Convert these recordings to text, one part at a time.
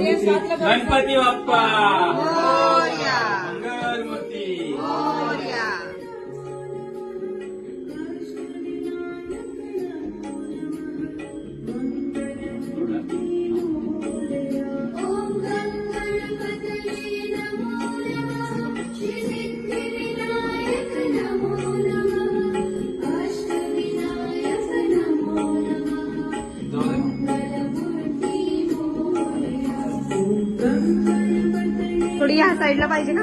गणपती बाप्पा. थोडी ह्या साईडला पाहिजे का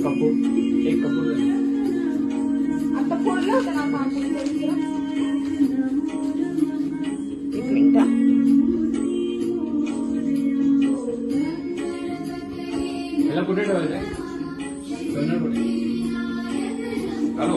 कपूर एक कपूर आता फोडला होता ना पाच एक मिनिट ह्याला कुठे ठेवायचं आहे कुठे हॅलो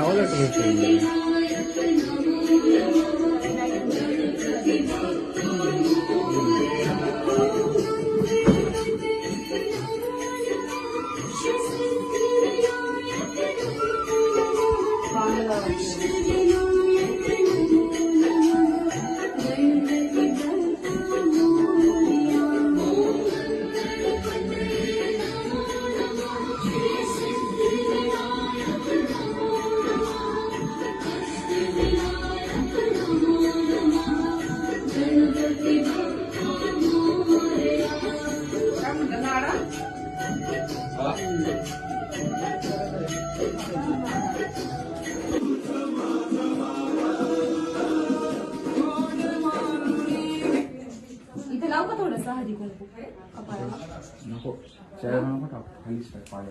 मी राहुल आठवतो हा? खालीच टाक पाय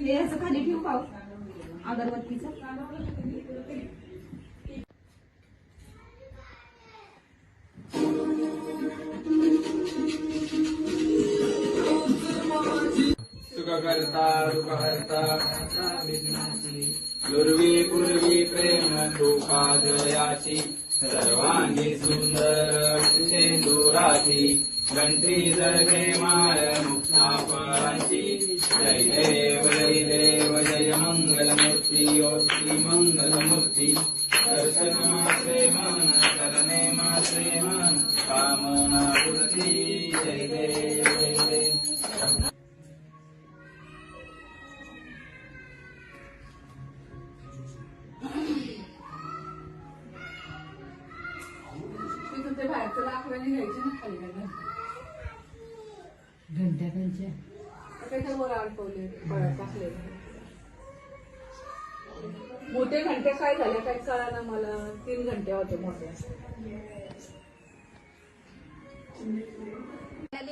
हे असं खाली ठेवू पाहू अगरबत्तीचं सुख करता दुःख हरता दुर्वी पूर्वी प्रेम कृपादयाची सर्वांगी सुंदर सिंदुराची घंटी जगे माळ मुक्ता जय देव जय देव जय मंगलमूर्ती ओ मंगलमूर्ती. दर्शन मासे मन करणे मासे मन कामना पूर्ती. जय देव जय देव ते बाहेरचं लाकडाने घ्यायचे ना खाली काय त्याच्या. वर अडकवले पळत टाकले मोठे घंटे काय झाले काय कळा मला. तीन घंटे होते मोठे.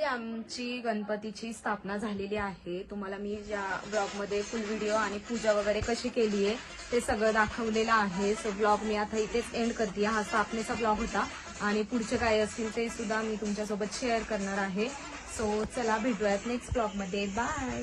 आमची गणपतीची स्थापना झालेली आहे. तुम्हाला मी या ब्लॉगमध्ये फुल व्हिडिओ आणि पूजा वगैरे कशी केली आहे ते सगळं दाखवलेलं आहे. सो ब्लॉग मी आता इथेच एंड करते हा स्थापनेचा ब्लॉग होता. आणि पुढचे काय असतील ते सुद्धा मी तुमच्यासोबत शेअर करणार आहे. सो चला भेटूयात नेक्स्ट ब्लॉगमध्ये बाय